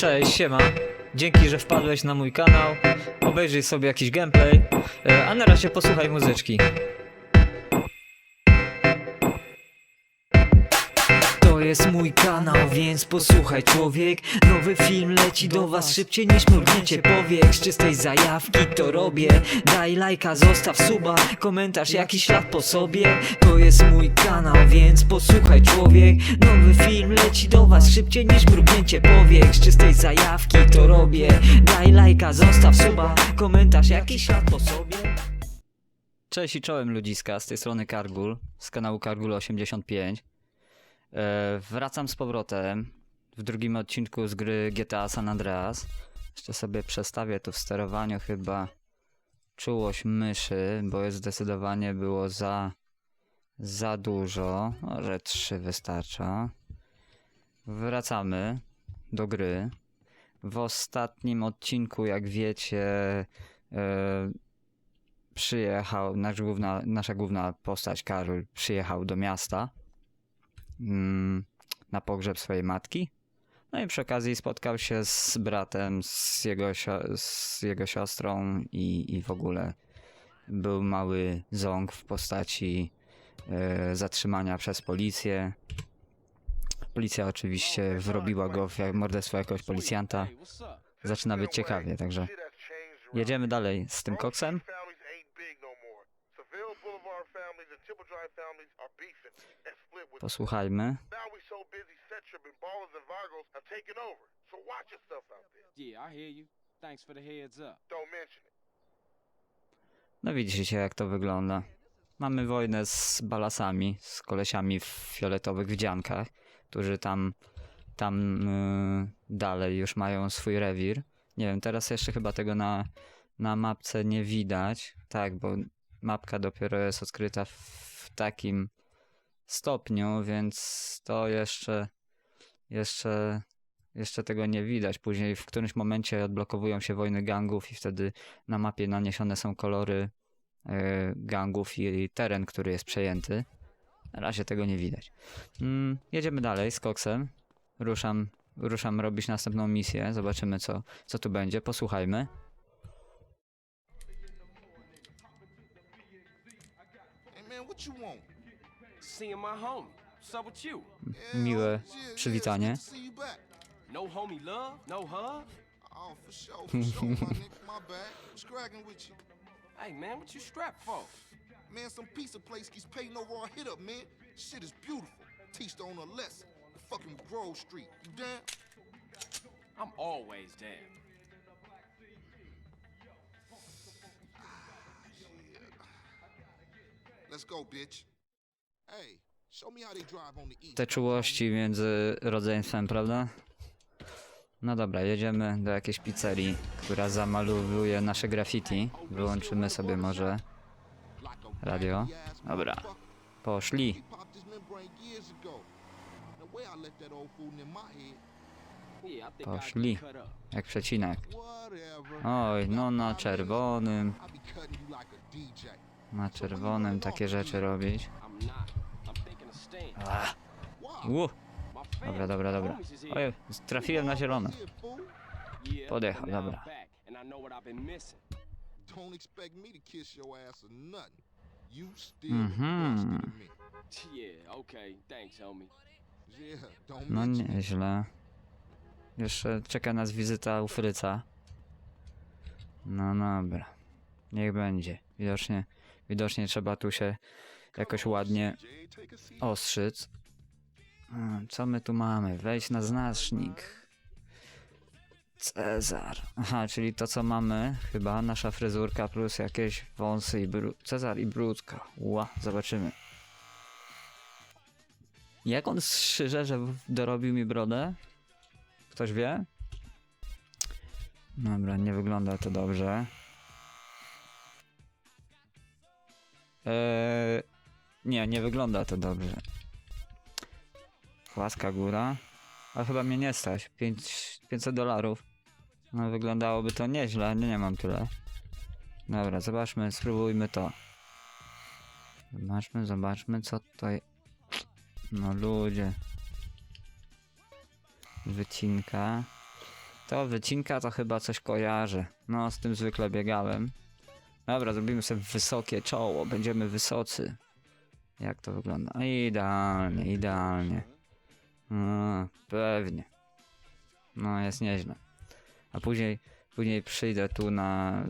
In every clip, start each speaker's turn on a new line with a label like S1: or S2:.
S1: Cześć, siema. Dzięki, że wpadłeś na mój kanał. Obejrzyj sobie jakiś gameplay, e, a na razie posłuchaj muzyczki. To jest mój kanał, więc posłuchaj człowiek. Nowy film leci do was szybciej niż mrugnięcie powiek. Z czystej zajawki to robię. Daj lajka, zostaw suba. Komentarz, jakiś ślad po sobie. To jest mój kanał, więc posłuchaj człowiek. Nowy film leci do was szybciej niż mrugnięcie powiek. Z czystej zajawki to robię. Daj lajka, zostaw suba. Komentarz, jakiś ślad po sobie. Cześć i czołem ludziska, z tej strony Kargul, z kanału Kargul85 E, wracam z powrotem w drugim odcinku z gry GTA San Andreas. Jeszcze sobie przestawię tu w sterowaniu chyba czułość myszy, bo jest zdecydowanie było za za dużo. Może 3 wystarcza. Wracamy do gry. W ostatnim odcinku, jak wiecie, e, przyjechał, nasz główna, nasza główna postać, Karol, przyjechał do miasta na pogrzeb swojej matki. No i przy okazji spotkał się z bratem, z jego, z jego siostrą i, i w ogóle był mały ząg w postaci e, zatrzymania przez policję. Policja oczywiście wrobiła go w morderstwo jakiegoś policjanta. Zaczyna być ciekawie, także jedziemy dalej z tym koksem. Posłuchajmy.
S2: Yeah, I hear you. Thanks for the heads up.
S3: Don't mention it.
S1: No widzicie jak to wygląda. Mamy wojnę z balasami, z kolesiami w fioletowych wdziankach, którzy tam, tam yy, dalej już mają swój rewir. Nie wiem, teraz jeszcze chyba tego na, na mapce nie widać. Tak, bo mapka dopiero jest odkryta w, takim stopniu, więc to jeszcze, jeszcze, jeszcze tego nie widać. Później w którymś momencie odblokowują się wojny gangów i wtedy na mapie naniesione są kolory e, gangów i teren, który jest przejęty. Na razie tego nie widać. Mm, jedziemy dalej z koksem. Ruszam, ruszam robić następną misję. Zobaczymy, co, co tu będzie. Posłuchajmy.
S3: What you want?
S2: Seeing my homie. What's up with you?
S3: Yeah,
S1: Miłe
S3: yeah, yeah,
S1: przywitanie.
S3: it's good to see you back.
S2: No homie love? No hug?
S3: Oh, for sure, for sure, my nigga. My bad. What's cracking with you?
S2: Hey man, what you strapped for?
S3: Man, some pizza place keeps paying over our hit up, man. Shit is beautiful. Teach the owner a lesson. The fucking Grove Street. You down?
S2: I'm always down.
S1: Te czułości między rodzeństwem, prawda? No dobra, jedziemy do jakiejś pizzerii, która zamalowuje nasze graffiti. Wyłączymy sobie może radio. Dobra, poszli. Poszli. Jak przecinek. Oj, no na czerwonym. Na czerwonym takie rzeczy robić.
S2: I'm not. I'm thinking of staying.
S1: Ah,
S3: Wow.
S1: u,
S2: My
S1: dobra, dobra, dobra. Oj, trafiłem na zielone. Podjechał, dobra. Mhm. No nieźle. Jeszcze czeka nas wizyta u Fryca. No dobra. Niech będzie. Widocznie, widocznie trzeba tu się jakoś ładnie ostrzyc. Co my tu mamy? Wejść na znacznik. Cezar. Aha, czyli to co mamy, chyba nasza fryzurka plus jakieś wąsy i brud. Cezar i brudka. Ła, zobaczymy. Jak on strzyże, że dorobił mi brodę? Ktoś wie? Dobra, nie wygląda to dobrze. Eee, nie, nie wygląda to dobrze. Płaska góra. A chyba mnie nie stać. Pięć- 500 dolarów. No wyglądałoby to nieźle, nie, nie mam tyle. Dobra, zobaczmy, spróbujmy to. Zobaczmy, zobaczmy co tutaj. No ludzie. Wycinka. To wycinka to chyba coś kojarzę. No, z tym zwykle biegałem. Dobra, zrobimy sobie wysokie czoło, będziemy wysocy. Jak to wygląda? Idealnie, idealnie. No, pewnie. No, jest nieźle. A później, później przyjdę tu na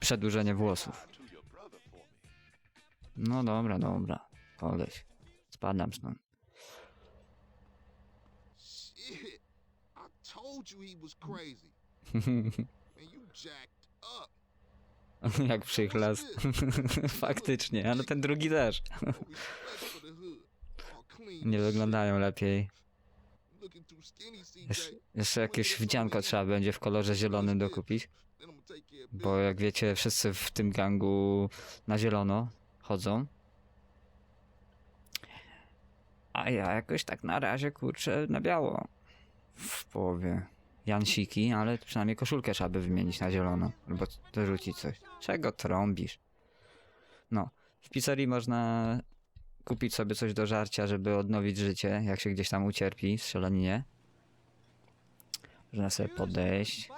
S1: przedłużenie włosów. No dobra, dobra. Koleś. Spadam stąd.
S3: Shit. I told you he was crazy. Man, you jacked up.
S1: Jak przychlas. Faktycznie, ale ten drugi też. Nie wyglądają lepiej. Jesz jeszcze jakieś wdzianko trzeba będzie w kolorze zielonym dokupić. Bo jak wiecie, wszyscy w tym gangu na zielono chodzą. A ja jakoś tak na razie kurczę na biało. W połowie. Jansiki, ale przynajmniej koszulkę trzeba by wymienić na zielono. Albo dorzucić coś. Czego trąbisz? No. W pizzerii można kupić sobie coś do żarcia, żeby odnowić życie, jak się gdzieś tam ucierpi strzelaninie. Można sobie podejść.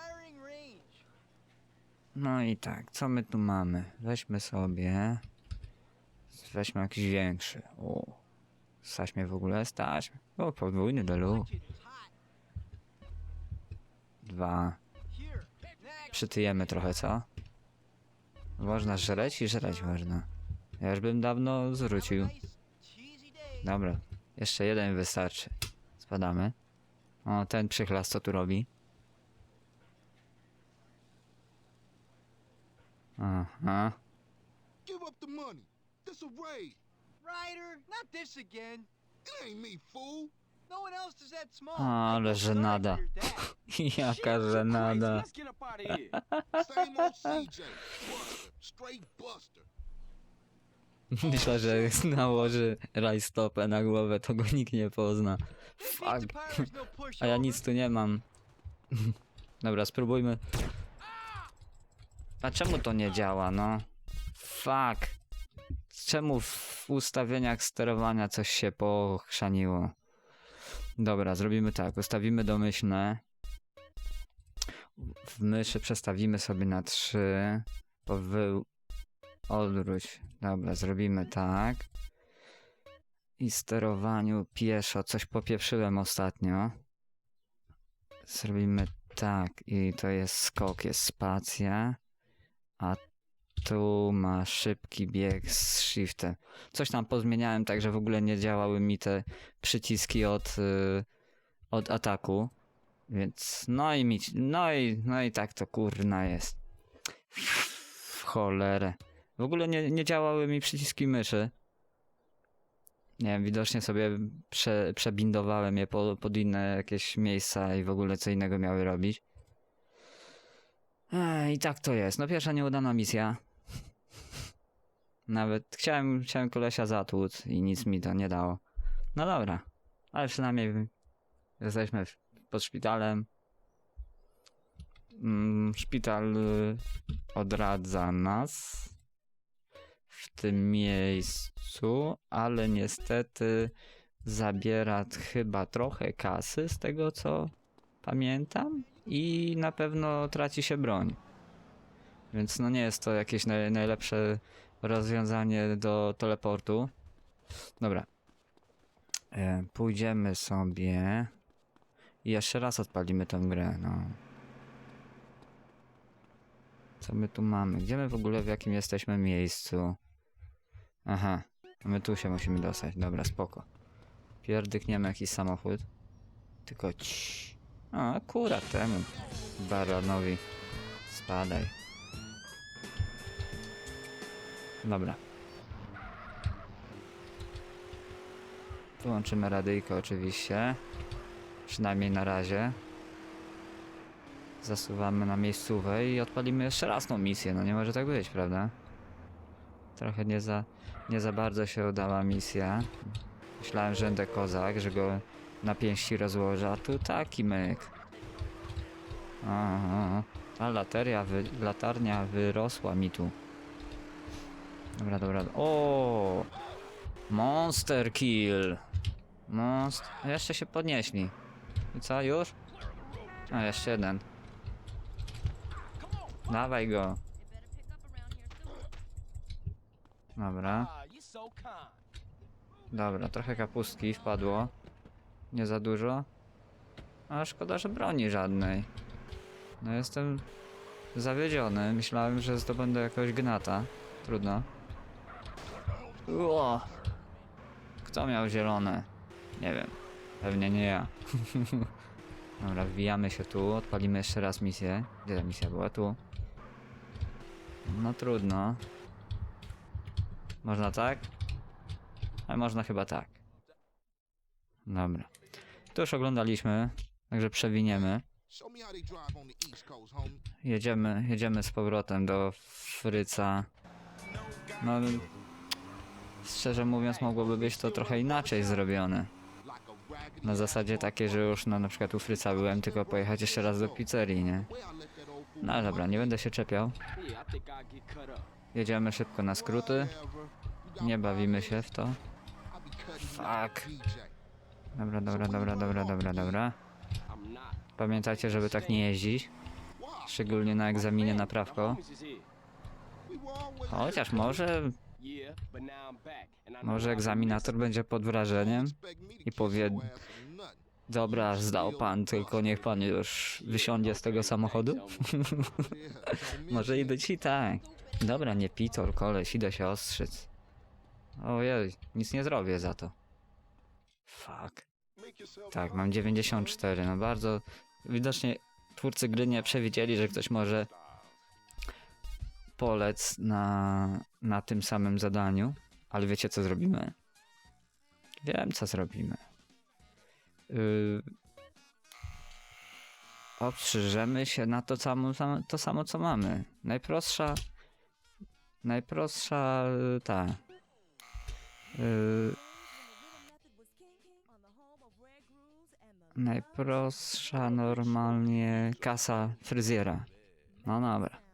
S1: No i tak, co my tu mamy? Weźmy sobie. Weźmy jakiś większy. O. Stać w ogóle? Stać. O, podwójny delu. Dwa. Przytyjemy trochę, co? Można żreć i żreć można. Ja już bym dawno zwrócił. Dobra, jeszcze jeden wystarczy. Spadamy. O, ten przychlas co tu robi? Aha.
S3: Give up the money. This a raid.
S4: Ryder, not this again.
S3: It ain't me, fool.
S4: No.
S1: Ale żenada. Jaka żenada. Myślę, że jak nałoży rajstopę na głowę, to go nikt nie pozna. Fuck.
S4: no.
S1: A ja nic tu nie mam. Dobra, spróbujmy. A czemu to nie działa, no? Fuck. Czemu w ustawieniach sterowania coś się pochrzaniło? Dobra, zrobimy tak. Ustawimy domyślne. W myszy przestawimy sobie na 3. Powy... Odwróć. Dobra, zrobimy tak. I sterowaniu pieszo. Coś popieprzyłem ostatnio. Zrobimy tak. I to jest skok, jest spacja. A tu ma szybki bieg z shiftem. Coś tam pozmieniałem tak, że w ogóle nie działały mi te przyciski od, y, od ataku. Więc no i mi, no i, no i tak to kurna jest. W cholerę. W ogóle nie, nie działały mi przyciski myszy. Nie wiem, widocznie sobie prze, przebindowałem je po, pod inne jakieś miejsca i w ogóle co innego miały robić. I tak to jest. No pierwsza nieudana misja. Nawet chciałem, chciałem kolesia zatłuc i nic mi to nie dało. No dobra, ale przynajmniej jesteśmy pod szpitalem. Mm, Szpital y, odradza nas w tym miejscu, ale niestety zabiera chyba trochę kasy z tego co pamiętam i na pewno traci się broń. Więc no nie jest to jakieś naj, najlepsze rozwiązanie do teleportu. Dobra. E, pójdziemy sobie i jeszcze raz odpalimy tę grę, no. Co my tu mamy? Gdzie my w ogóle w jakim jesteśmy miejscu? Aha, my tu się musimy dostać. Dobra, spoko. Pierdykniemy jakiś samochód. Tylko ci. A, akurat temu. Baronowi. Spadaj. Dobra. Wyłączymy radyjko oczywiście. Przynajmniej na razie. Zasuwamy na miejscówę i odpalimy jeszcze raz tą misję. No nie może tak być, prawda? Trochę nie za, nie za bardzo się udała misja. Myślałem, że będę kozak, że go na pięści rozłożę, a tu taki myk. Aha, ta lateria wy, latarnia wyrosła mi tu. Dobra, dobra. O! Monster kill! Monst... Jeszcze się podnieśli. I co, już? A, jeszcze jeden. Dawaj go. Dobra. Dobra, trochę kapustki wpadło. Nie za dużo. A szkoda, że broni żadnej. No jestem zawiedziony. Myślałem, że zdobędę jakiegoś gnata. Trudno. Ło! Kto miał zielone? Nie wiem. Pewnie nie ja. Dobra, wbijamy się tu. Odpalimy jeszcze raz misję. Gdzie ta misja była? Tu. No trudno. Można tak? Ale można chyba tak. Dobra. To już oglądaliśmy, także przewiniemy. Jedziemy, jedziemy z powrotem do Fryca. No, szczerze mówiąc, mogłoby być to trochę inaczej zrobione. Na zasadzie takiej, że już no, na przykład u Fryca byłem, tylko pojechać jeszcze raz do pizzerii, nie? No dobra, nie będę się czepiał. Jedziemy szybko na skróty. Nie bawimy się w to. Fuck. Dobra, dobra, dobra, dobra, dobra, dobra. Pamiętajcie, żeby tak nie jeździć. Szczególnie na egzaminie na prawko. Chociaż może, Może egzaminator będzie pod wrażeniem i powie. Dobra, zdał pan, tylko niech pan już wysiądzie z tego samochodu. Może i być i tak. Dobra, nie pitol, koleś, idę się ostrzyc. Ojej, nic nie zrobię za to. Fuck. Tak, mam 94, no bardzo... Widocznie twórcy gry nie przewidzieli, że ktoś może polec na, na tym samym zadaniu. Ale wiecie co zrobimy? Wiem co zrobimy. Yy... Się na to samo, to samo co mamy. Najprostsza... Najprostsza... y, ta... Yy... Najprostsza normalnie kasa fryzjera. No dobra.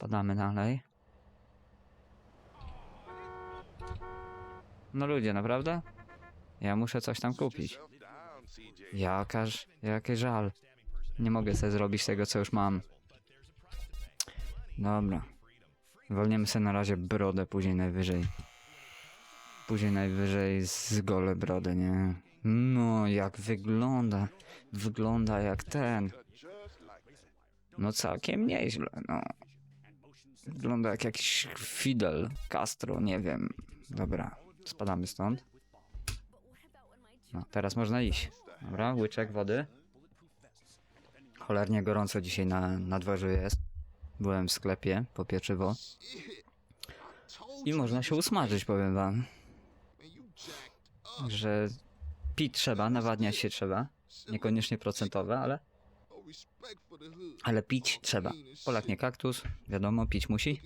S1: Spadamy dalej. No ludzie, naprawdę? Ja muszę coś tam kupić. Jakaż, jaki żal. Nie mogę sobie zrobić tego, co już mam. Dobra. Wolniemy sobie na razie brodę, później najwyżej. Później najwyżej z gole brodę, nie? No, jak wygląda. Wygląda jak ten. No całkiem nieźle, no. Wygląda jak jakiś Fidel Castro, nie wiem. Dobra, spadamy stąd. No, teraz można iść. Dobra, łyczek wody. Cholernie gorąco dzisiaj na, na dworzu jest. Byłem w sklepie po pieczywo. I można się usmażyć, powiem wam. Że pić trzeba, nawadniać się trzeba. Niekoniecznie procentowe, ale, ale pić trzeba. Polak nie kaktus, wiadomo, pić musi.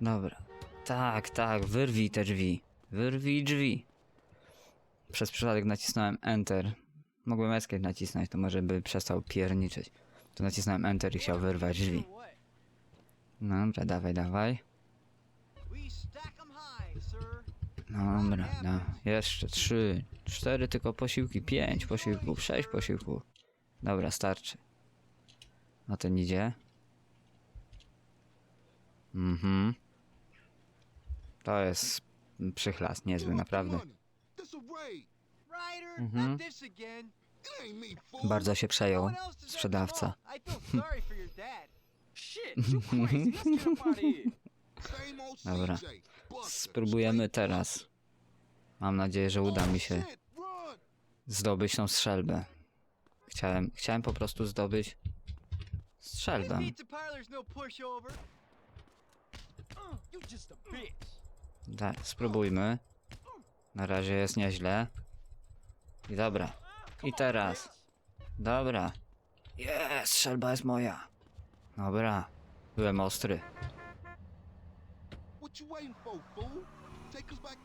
S1: Dobra. Tak, tak, wyrwij te drzwi. Wyrwij drzwi. Przez przypadek nacisnąłem Enter. Mogłem Escape nacisnąć, to może by przestał pierniczyć. To nacisnąłem Enter i chciał wyrwać drzwi.
S4: What?
S1: Dobra, dawaj, dawaj. Dobra, no. Jeszcze trzy, cztery tylko posiłki, pięć posiłków, sześć posiłków. Dobra, starczy. A ten idzie. Mhm. To jest przychlas niezły, naprawdę. Mhm. Bardzo się
S4: No
S1: przejął sprzedawca. Dobra. Spróbujemy teraz. Mam nadzieję, że uda mi się zdobyć tą strzelbę. Chciałem, chciałem po prostu zdobyć strzelbę. Da, spróbujmy. Na razie jest nieźle. I dobra. I teraz. Dobra. Jest, strzelba jest moja. Dobra. Byłem ostry.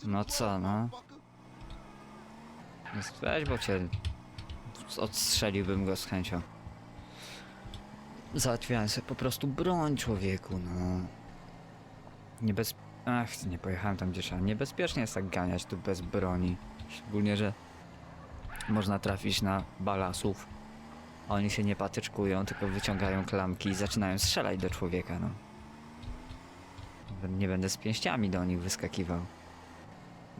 S1: No co, no? Weź, bo cię odstrzeliłbym go z chęcią. Załatwiałem sobie po prostu broń człowieku, no. Niebez... Ach, nie pojechałem tam gdzie trzeba. Niebezpiecznie jest tak ganiać tu bez broni. Szczególnie, że można trafić na balasów. Oni się nie patyczkują, tylko wyciągają klamki i zaczynają strzelać do człowieka, no. Nie będę z pięściami do nich wyskakiwał.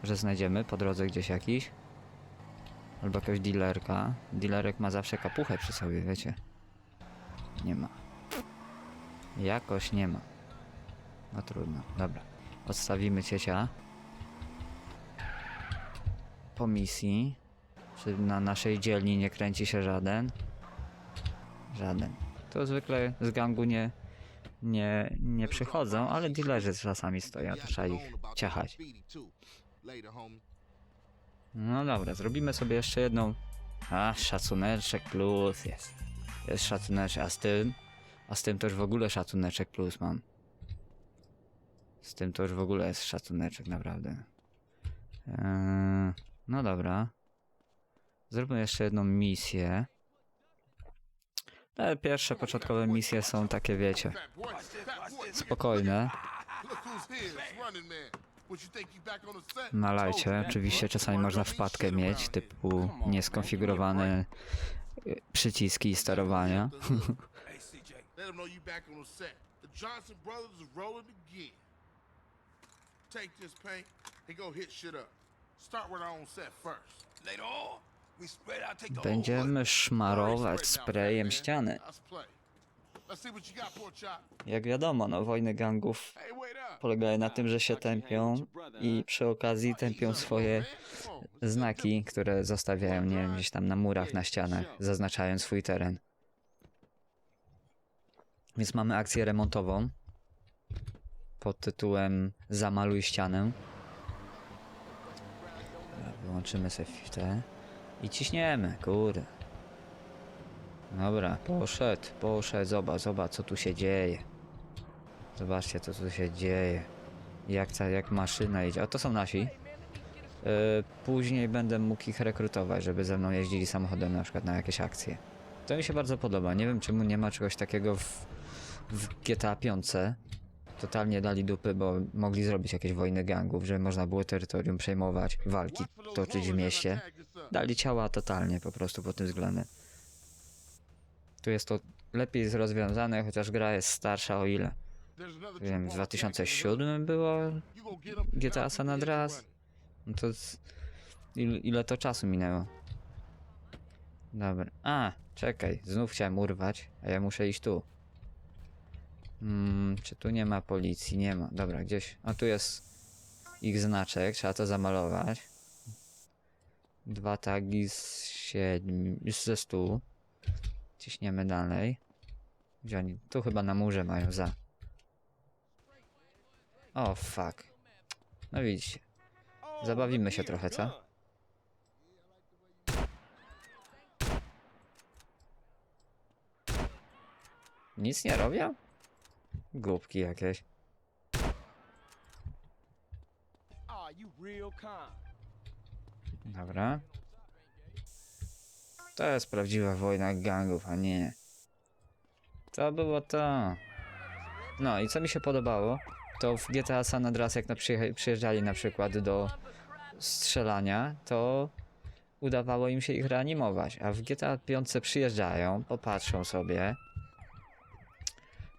S1: Że znajdziemy po drodze gdzieś jakiś. Albo jakaś dealerka. Dealerek ma zawsze kapuchę przy sobie, wiecie. Nie ma. Jakoś nie ma. No trudno, dobra. Odstawimy ciecia. Po misji. Czy na naszej dzielni nie kręci się żaden? Żaden. To zwykle z gangu nie, nie, nie przychodzą, ale dealerzy czasami stoją, to trzeba ich ciachać. No dobra, zrobimy sobie jeszcze jedną. A, szacuneczek plus jest. Jest szacuneczek, a z tym? A z tym to już w ogóle szacuneczek plus mam. Z tym to już w ogóle jest szacuneczek, naprawdę. Eee, no dobra. Zróbmy jeszcze jedną misję. Te pierwsze początkowe misje są takie, wiecie, spokojne. Na lajcie. Oczywiście czasami można wpadkę mieć, typu nieskonfigurowane przyciski i sterowania.
S3: Take this paint and go hit shit up. Start with our own set first.
S5: Later on,
S1: Będziemy szmarować sprayem ściany. Jak wiadomo, no wojny gangów polegają na tym, że się tępią i przy okazji tępią swoje znaki, które zostawiają, nie wiem, gdzieś tam na murach, na ścianach, zaznaczając swój teren. Więc mamy akcję remontową pod tytułem Zamaluj ścianę. Wyłączymy sobie te i ciśniemy, kurde. Dobra, poszedł, poszedł, zobacz, zobacz co tu się dzieje. Zobaczcie co tu się dzieje. Jak, ta, jak maszyna idzie. O, to są nasi. Yy, później będę mógł ich rekrutować, żeby ze mną jeździli samochodem na przykład na jakieś akcje. To mi się bardzo podoba. Nie wiem czemu nie ma czegoś takiego w, w GTA 5. Totalnie dali dupy, bo mogli zrobić jakieś wojny gangów, że można było terytorium przejmować, walki toczyć w mieście. Dali ciała totalnie po prostu pod tym względem. Tu jest to lepiej rozwiązane, chociaż gra jest starsza o ile. Wiem, w 2007 było GTA San Andreas. No to z... ile, ile to czasu minęło? Dobra. A, czekaj, znów chciałem urwać, a ja muszę iść tu. Hmm, czy tu nie ma policji? Nie ma. Dobra, gdzieś. A tu jest ich znaczek, trzeba to zamalować. Dwa tagi z siedmiu, ze stu. Ciśniemy dalej. Gdzie oni? Tu chyba na murze mają za. O, fuck. No widzicie. Zabawimy się trochę, co? Nic nie robią? Głupki jakieś.
S2: Ah, you real calm.
S1: Dobra. To jest prawdziwa wojna gangów, a nie. To było to. No i co mi się podobało, to w GTA San Andreas jak na przyjeżdżali na przykład do strzelania, to udawało im się ich reanimować, a w GTA 5 przyjeżdżają, popatrzą sobie,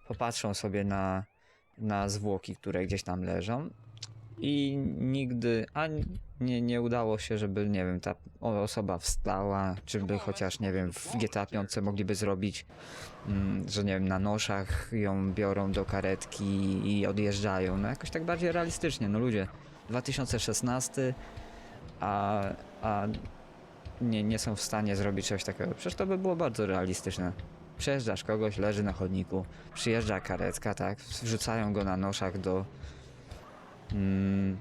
S1: popatrzą sobie na, na zwłoki, które gdzieś tam leżą i nigdy, a nie, nie udało się, żeby, nie wiem, ta osoba wstała, czy by chociaż, nie wiem, w GTA 5 mogliby zrobić, mm, że nie wiem, na noszach ją biorą do karetki i odjeżdżają, no jakoś tak bardziej realistycznie, no ludzie, 2016, a, a nie, nie są w stanie zrobić czegoś takiego, przecież to by było bardzo realistyczne. Przejeżdżasz kogoś, leży na chodniku, przyjeżdża karetka, tak, wrzucają go na noszach do, mm,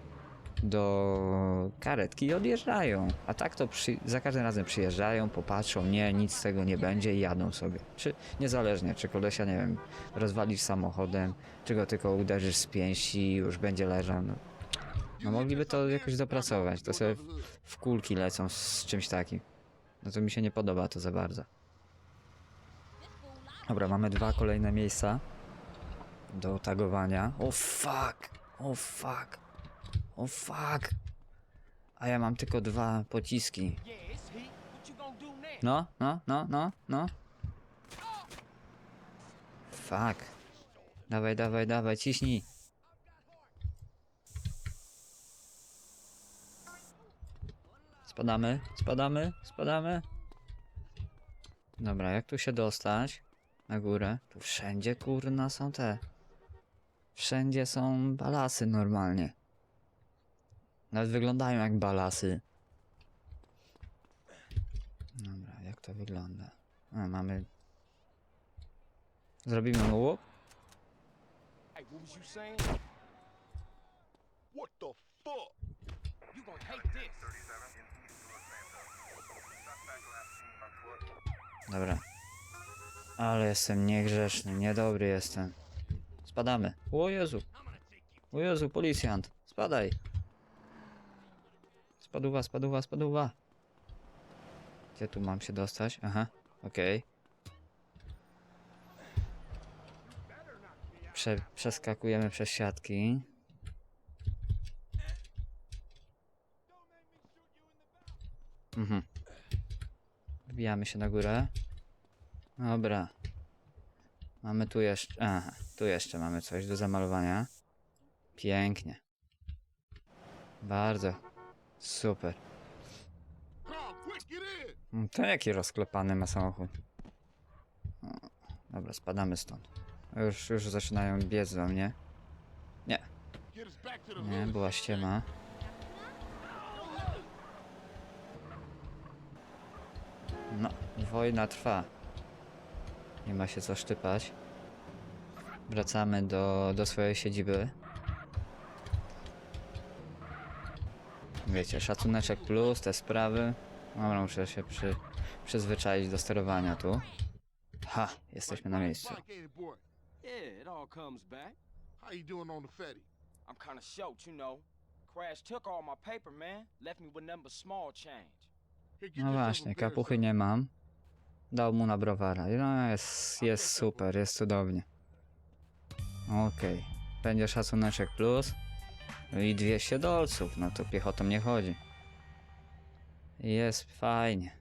S1: do karetki i odjeżdżają. A tak to przy, za każdym razem przyjeżdżają, popatrzą, nie, nic z tego nie będzie i jadą sobie. Czy niezależnie, czy kolesia, nie wiem, rozwalisz samochodem, czy go tylko uderzysz z pięści i już będzie leżał. No, no mogliby to jakoś dopracować, to sobie w kulki lecą z czymś takim. No to mi się nie podoba to za bardzo. Dobra, mamy dwa kolejne miejsca do tagowania. O fuck! O fuck! O fuck! A ja mam tylko dwa pociski. No, no, no, no, no. Fuck. Dawaj, dawaj, dawaj, ciśnij. Spadamy, spadamy, spadamy. Dobra, jak tu się dostać? Na górę. Tu wszędzie kurna są te. Wszędzie są balasy normalnie. Nawet wyglądają jak balasy. Dobra, jak to wygląda? A, mamy... Zrobimy mu łup? Dobra. Ale jestem niegrzeczny, niedobry jestem. Spadamy. O Jezu. O Jezu, policjant. Spadaj. Spaduwa, spaduwa, spaduwa. Gdzie tu mam się dostać? Aha, okej. Prze przeskakujemy przez siatki. Mhm. Wbijamy się na górę. Dobra. Mamy tu jeszcze. Aha, tu jeszcze mamy coś do zamalowania. Pięknie. Bardzo. Super. Mm, To jaki rozklepany ma samochód. Dobra, spadamy stąd. Już, już zaczynają biec do mnie. Nie, nie, była ściema. No, wojna trwa. Nie ma się co sztypać. Wracamy do, do swojej siedziby. Wiecie, szacuneczek plus, te sprawy. Dobra, muszę się przy, przyzwyczaić do sterowania tu. Ha, jesteśmy na miejscu.
S3: Black ain't it, boy?
S2: Yeah, it all comes back.
S3: How you doing on the Fetty?
S2: I'm kinda short, you know. Crash took all my paper, man. Left me with number small change.
S1: No właśnie, kapuchy nie mam. Dał mu na browara. No jest, jest super, jest cudownie. Okej. Będzie szacuneczek plus. I 200 dolców, no to piechotą nie chodzi. Jest fajnie.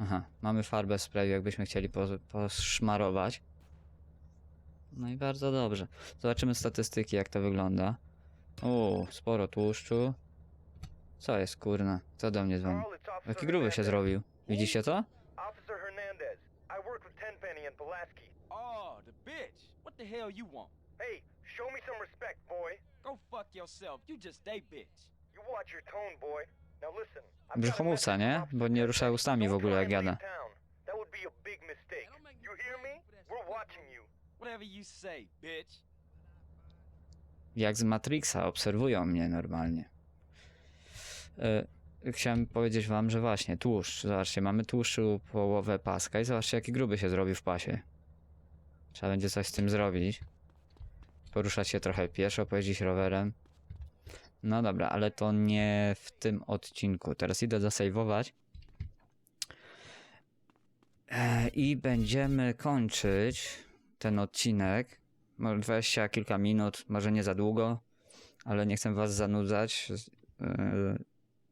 S1: Aha, mamy farbę sprayu, jakbyśmy chcieli pos- poszmarować. No i bardzo dobrze. Zobaczymy statystyki, jak to wygląda. O, sporo tłuszczu. Co jest kurna? Co do mnie dzwoni? Jaki gruby się zrobił. Widzicie to?
S6: Officer Hernandez. I work with Tenpenny and Pulaski.
S2: Oh, the bitch. What the hell you want?
S6: Hey, show me some respect, boy.
S2: Go fuck yourself. You just a bitch.
S6: You watch your tone, boy. Now listen.
S1: Brzuchomówca, nie? Bo nie rusza ustami w ogóle jak gada.
S6: That would be a big mistake. You hear me? We're watching you.
S2: Whatever you say, bitch.
S1: Jak z Matrixa, obserwują mnie normalnie. E, chciałem powiedzieć wam, że właśnie, tłuszcz. Zobaczcie, mamy tłuszczu połowę paska i zobaczcie, jaki gruby się zrobił w pasie. Trzeba będzie coś z tym zrobić. Poruszać się trochę pieszo, pojeździć rowerem. No dobra, ale to nie w tym odcinku. Teraz idę zasejwować. E, I będziemy kończyć ten odcinek. Może 20 kilka minut, może nie za długo, ale nie chcę was zanudzać e,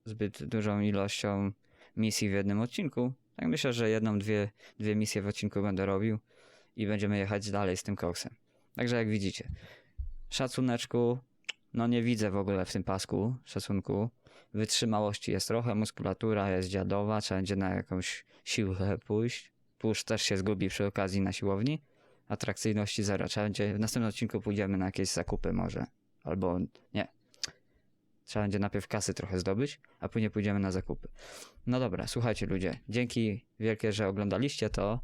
S1: zbyt dużą ilością misji w jednym odcinku. Tak myślę, że jedną, dwie, dwie misje w odcinku będę robił i będziemy jechać dalej z tym koksem. Także jak widzicie, szacuneczku, no nie widzę w ogóle w tym pasku szacunku. Wytrzymałości jest trochę, muskulatura jest dziadowa, trzeba będzie na jakąś siłę pójść. Tłuszcz też się zgubi przy okazji na siłowni. Atrakcyjności zero. Trzeba będzie, w następnym odcinku pójdziemy na jakieś zakupy może. Albo nie. Trzeba będzie najpierw kasy trochę zdobyć, a później pójdziemy na zakupy. No dobra, słuchajcie ludzie. Dzięki wielkie, że oglądaliście to.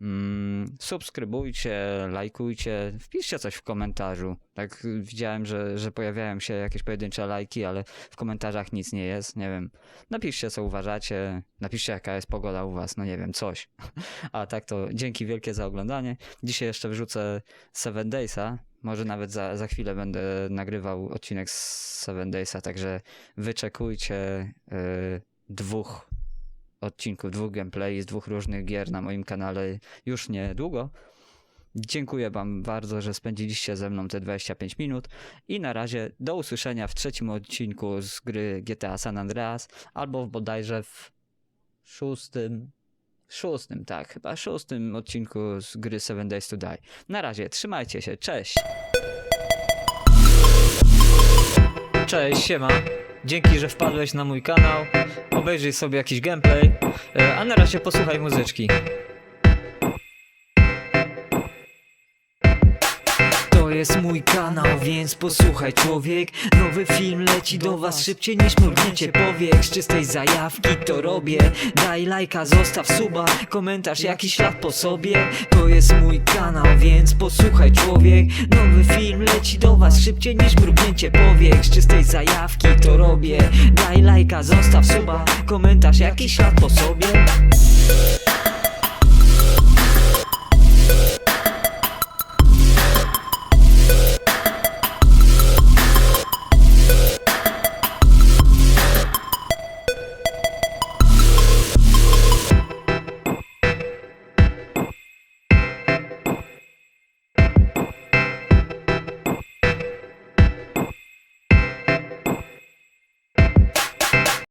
S1: Mm, subskrybujcie, lajkujcie, wpiszcie coś w komentarzu. Tak widziałem, że, że pojawiają się jakieś pojedyncze lajki, ale w komentarzach nic nie jest. Nie wiem. Napiszcie co uważacie, napiszcie jaka jest pogoda u was, no nie wiem, coś. A tak to dzięki wielkie za oglądanie. Dzisiaj jeszcze wrzucę Seven Daysa. Może nawet za, za chwilę będę nagrywał odcinek z Seven Daysa, także wyczekujcie y, dwóch odcinków, dwóch gameplay z dwóch różnych gier na moim kanale już niedługo. Dziękuję Wam bardzo, że spędziliście ze mną te 25 minut i na razie do usłyszenia w trzecim odcinku z gry GTA San Andreas albo bodajże w szóstym, szóstym, tak, chyba szóstym odcinku z gry Seven Days to Die. Na razie, trzymajcie się, cześć! Cześć, siema. Dzięki, że wpadłeś na mój kanał. Obejrzyj sobie jakiś gameplay, e, a na razie posłuchaj muzyczki. To jest mój kanał, więc posłuchaj człowiek. Nowy film leci do was szybciej niż mrugnięcie powiek. Z czystej zajawki to robię. Daj lajka, zostaw suba. Komentarz, jakiś ślad po sobie. To jest mój kanał, więc posłuchaj człowiek. Nowy film leci do was szybciej niż mrugnięcie powiek. Z czystej zajawki to robię. Daj lajka, zostaw suba. Komentarz, jakiś ślad po sobie